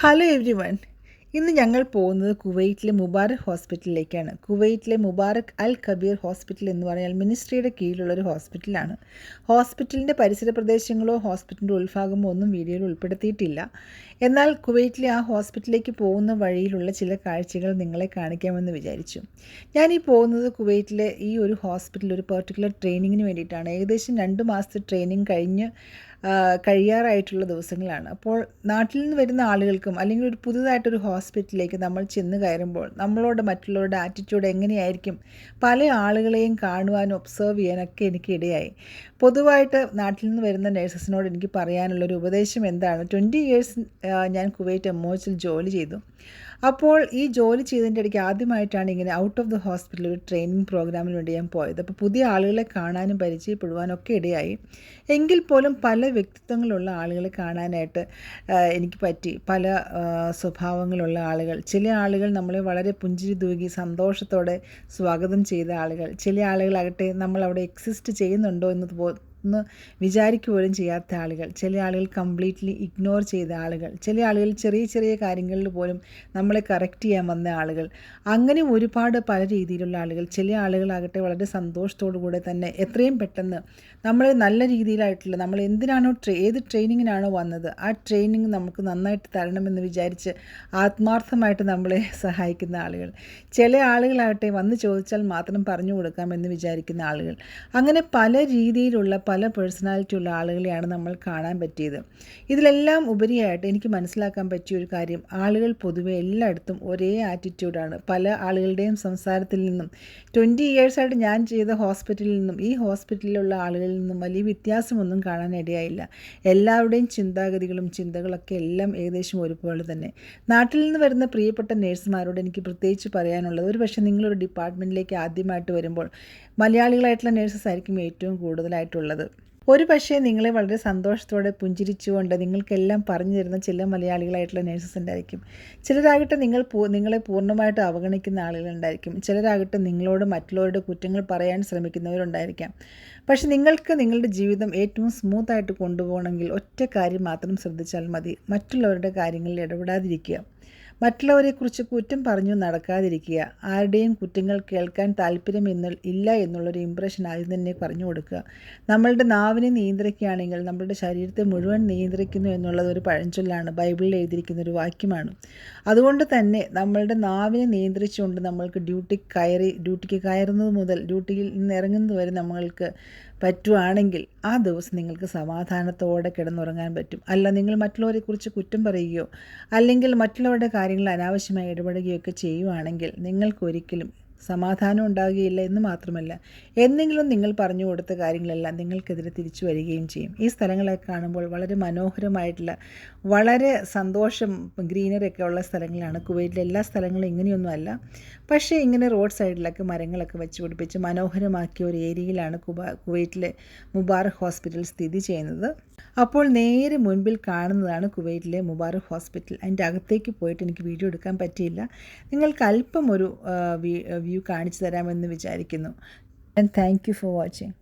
Hello every one ഇന്ന് ഞങ്ങൾ പോകുന്നത് കുവൈറ്റിലെ മുബാറക് ഹോസ്പിറ്റലിലേക്കാണ്. കുവൈറ്റിലെ മുബാറക് അൽ കബീർ ഹോസ്പിറ്റൽ എന്ന് പറഞ്ഞാൽ മിനിസ്ട്രിയുടെ കീഴിലുള്ള ഒരു ഹോസ്പിറ്റലാണ്. ഹോസ്പിറ്റലിന്റെ പരിസര പ്രദേശങ്ങളോ ഹോസ്പിറ്റലിന്റെ ഉൾഭാഗമോ ഒന്നും വീഡിയോയിൽ ഉൾപ്പെടുത്തിയിട്ടില്ല. എന്നാൽ കുവൈറ്റിലെ ആ ഹോസ്പിറ്റലിലേക്ക് പോകുന്ന വഴിയിലുള്ള ചില കാഴ്ചകൾ നിങ്ങളെ കാണിക്കാമെന്ന് വിചാരിച്ചു. ഞാൻ ഈ പോകുന്നത് കുവൈറ്റിലെ ഈ ഒരു ഹോസ്പിറ്റലിൽ ഒരു പെർട്ടിക്കുലർ ട്രെയിനിങ്ങിന് വേണ്ടിയിട്ടാണ്. ഏകദേശം രണ്ട് മാസത്തെ ട്രെയിനിങ് കഴിഞ്ഞ് കഴിയാറായിട്ടുള്ള ദിവസങ്ങളാണ്. അപ്പോൾ നാട്ടിൽ നിന്ന് വരുന്ന ആളുകൾക്കും അല്ലെങ്കിൽ ഒരു പുതുതായിട്ടൊരു ഹോസ്പിറ്റലിലേക്ക് നമ്മൾ ചെന്ന് കയറുമ്പോൾ നമ്മളോട് മറ്റുള്ളവരുടെ ആറ്റിറ്റ്യൂഡ് എങ്ങനെയായിരിക്കും? പല ആളുകളെയും കാണുവാനും ഒബ്സർവ് ചെയ്യാനൊക്കെ എനിക്ക് ഇടയായി. പൊതുവായിട്ട് നാട്ടിൽ നിന്ന് വരുന്ന നഴ്സസിനോട് എനിക്ക് പറയാനുള്ളൊരു ഉപദേശം എന്താണ്? ട്വന്റി ഇയേഴ്സ് ഞാൻ കുവൈറ്റ് എം ജോലി ചെയ്തു. അപ്പോൾ ഈ ജോലി ചെയ്തതിന്റെ ഇടയ്ക്ക് ആദ്യമായിട്ടാണ് ഇങ്ങനെ ഔട്ട് ഓഫ് ദ ഹോസ്പിറ്റൽ ഒരു ട്രെയിനിങ് പ്രോഗ്രാമിന് വേണ്ടി ഞാൻ പോയത്. അപ്പോൾ പുതിയ ആളുകളെ കാണാനും പരിചയപ്പെടുവാനും ഒക്കെ ഇടയായി. എങ്കിൽ പോലും പല വ്യക്തിത്വങ്ങളുള്ള ആളുകളെ കാണാനായിട്ട് എനിക്ക് പറ്റി. പല സ്വഭാവങ്ങളുള്ള ആളുകൾ. ചില ആളുകൾ നമ്മളെ വളരെ പുഞ്ചിരി തൂകി സന്തോഷത്തോടെ സ്വാഗതം ചെയ്ത ആളുകൾ. ചില ആളുകളാകട്ടെ നമ്മൾ അവിടെ എക്സിസ്റ്റ് ചെയ്യുന്നുണ്ടോ എന്ന് ഒന്ന് വിചാരിക്കുക പോലും ചെയ്യാത്ത ആളുകൾ. ചില ആളുകൾ കംപ്ലീറ്റ്ലി ഇഗ്നോർ ചെയ്ത ആളുകൾ. ചില ആളുകൾ ചെറിയ ചെറിയ കാര്യങ്ങളിൽ പോലും നമ്മളെ കറക്റ്റ് ചെയ്യാൻ വന്ന ആളുകൾ. അങ്ങനെ ഒരുപാട് പല രീതിയിലുള്ള ആളുകൾ. ചില ആളുകളാകട്ടെ വളരെ സന്തോഷത്തോടു കൂടെ തന്നെ എത്രയും പെട്ടെന്ന് നമ്മളെ നല്ല രീതിയിലായിട്ടുള്ള നമ്മൾ എന്തിനാണോ ട്രെ ഏത് ട്രെയിനിങ്ങിനാണോ വന്നത് ആ ട്രെയിനിങ് നമുക്ക് നന്നായിട്ട് തരണമെന്ന് വിചാരിച്ച് ആത്മാർത്ഥമായിട്ട് നമ്മളെ സഹായിക്കുന്ന ആളുകൾ. ചില ആളുകളാകട്ടെ വന്ന് ചോദിച്ചാൽ മാത്രം പറഞ്ഞു കൊടുക്കാമെന്ന് വിചാരിക്കുന്ന ആളുകൾ. അങ്ങനെ പല രീതിയിലുള്ള പല പേഴ്സണാലിറ്റി ഉള്ള ആളുകളെയാണ് നമ്മൾ കാണാൻ പറ്റിയത്. ഇതിലെല്ലാം ഉപരിയായിട്ട് എനിക്ക് മനസ്സിലാക്കാൻ പറ്റിയ ഒരു കാര്യം ആളുകൾ പൊതുവെ എല്ലായിടത്തും ഒരേ ആറ്റിറ്റ്യൂഡാണ്. പല ആളുകളുടെയും സംസാരത്തിൽ നിന്നും ട്വന്റി ഇയേഴ്സായിട്ട് ഞാൻ ചെയ്ത ഹോസ്പിറ്റലിൽ നിന്നും ഈ ഹോസ്പിറ്റലിലുള്ള ആളുകളിൽ നിന്നും വലിയ വ്യത്യാസമൊന്നും കാണാൻ ഇടയായില്ല. എല്ലാവരുടെയും ചിന്താഗതികളും ചിന്തകളൊക്കെ എല്ലാം ഏകദേശം ഒരുപോലെ തന്നെ. നാട്ടിൽ നിന്ന് വരുന്ന പ്രിയപ്പെട്ട നേഴ്സുമാരോട് എനിക്ക് പ്രത്യേകിച്ച് പറയാനുള്ളത് ഒരു പക്ഷേ നിങ്ങളൊരു ഡിപ്പാർട്ട്മെന്റിലേക്ക് ആദ്യമായിട്ട് വരുമ്പോൾ മലയാളികളായിട്ടുള്ള നേഴ്സസ് ആയിരിക്കും ഏറ്റവും കൂടുതലായിട്ടുള്ളത്. ഒരു പക്ഷേ നിങ്ങളെ വളരെ സന്തോഷത്തോടെ പുഞ്ചിരിച്ചുകൊണ്ട് നിങ്ങൾക്കെല്ലാം പറഞ്ഞു തരുന്ന ചില മലയാളികളായിട്ടുള്ള നേഴ്സസ് ഉണ്ടായിരിക്കും. ചിലരാകട്ടെ നിങ്ങൾ നിങ്ങളെ പൂർണമായിട്ട് അവഗണിക്കുന്ന ആളുകളുണ്ടായിരിക്കും ചിലരാകട്ടെ നിങ്ങളോട് മറ്റുള്ളവരുടെ കുറ്റങ്ങൾ പറയാൻ ശ്രമിക്കുന്നവരുണ്ടായിരിക്കാം. പക്ഷെ നിങ്ങൾക്ക് നിങ്ങളുടെ ജീവിതം ഏറ്റവും സ്മൂത്തായിട്ട് കൊണ്ടുപോകണമെങ്കിൽ ഒറ്റ കാര്യം മാത്രം ശ്രദ്ധിച്ചാൽ മതി. മറ്റുള്ളവരുടെ കാര്യങ്ങളിൽ ഇടപെടാതിരിക്കുക. മറ്റുള്ളവരെക്കുറിച്ച് കുറ്റം പറഞ്ഞു നടക്കാതിരിക്കുക. ആരുടെയും കുറ്റങ്ങൾ കേൾക്കാൻ താല്പര്യം എന്ന് ഇല്ല എന്നുള്ളൊരു ഇമ്പ്രഷൻ ആദ്യം തന്നെ പറഞ്ഞു കൊടുക്കുക. നമ്മളുടെ നാവിനെ നിയന്ത്രിക്കുകയാണെങ്കിൽ നമ്മളുടെ ശരീരത്തെ മുഴുവൻ നിയന്ത്രിക്കുന്നു എന്നുള്ളത് ഒരു പഴഞ്ചൊല്ലാണ്. ബൈബിളിൽ എഴുതിയിരിക്കുന്ന ഒരു വാക്യമാണ്. അതുകൊണ്ട് തന്നെ നമ്മളുടെ നാവിനെ നിയന്ത്രിച്ചുകൊണ്ട് നമ്മൾക്ക് ഡ്യൂട്ടി കയറി ഡ്യൂട്ടിക്ക് കയറുന്നത് മുതൽ ഡ്യൂട്ടിയിൽ നിന്ന് ഇറങ്ങുന്നത് വരെ നമ്മൾക്ക് പറ്റുവാണെങ്കിൽ ആ ദിവസം നിങ്ങൾക്ക് സമാധാനത്തോടെ കിടന്നുറങ്ങാൻ പറ്റും. അല്ല നിങ്ങൾ മറ്റുള്ളവരെക്കുറിച്ച് കുറ്റം പറയുകയോ അല്ലെങ്കിൽ മറ്റുള്ളവരുടെ കാര്യങ്ങളിൽ അനാവശ്യമായി ഇടപെടുകയോ ഒക്കെ ചെയ്യുവാണെങ്കിൽ നിങ്ങൾക്കൊരിക്കലും സമാധാനം ഉണ്ടാകുകയില്ല എന്ന് മാത്രമല്ല എന്തെങ്കിലും നിങ്ങൾ പറഞ്ഞു കൊടുത്ത കാര്യങ്ങളെല്ലാം നിങ്ങൾക്കെതിരെ തിരിച്ചു വരികയും ചെയ്യും. ഈ സ്ഥലങ്ങളെ കാണുമ്പോൾ വളരെ മനോഹരമായിട്ടുള്ള വളരെ സന്തോഷം ഗ്രീനറിയൊക്കെ ഉള്ള സ്ഥലങ്ങളാണ്. കുവൈറ്റിലെ എല്ലാ സ്ഥലങ്ങളും ഇങ്ങനെയൊന്നുമല്ല പക്ഷേ ഇങ്ങനെ റോഡ് സൈഡിലൊക്കെ മരങ്ങളൊക്കെ വെച്ച് പിടിപ്പിച്ച് മനോഹരമാക്കിയ ഒരു ഏരിയയിലാണ് കുബ കുവൈറ്റിലെ മുബാറക് ഹോസ്പിറ്റൽ സ്ഥിതി ചെയ്യുന്നത്. അപ്പോൾ നേരെ മുൻപിൽ കാണുന്നതാണ് കുവൈറ്റിലെ മുബാറക് ഹോസ്പിറ്റൽ. അതിന്റെ അകത്തേക്ക് പോയിട്ട് എനിക്ക് വീഡിയോ എടുക്കാൻ പറ്റിയില്ല. നിങ്ങൾക്ക് അല്പം ഒരു വ്യൂ കാണിച്ചു തരാമെന്ന് വിചാരിക്കുന്നു. And thank you for watching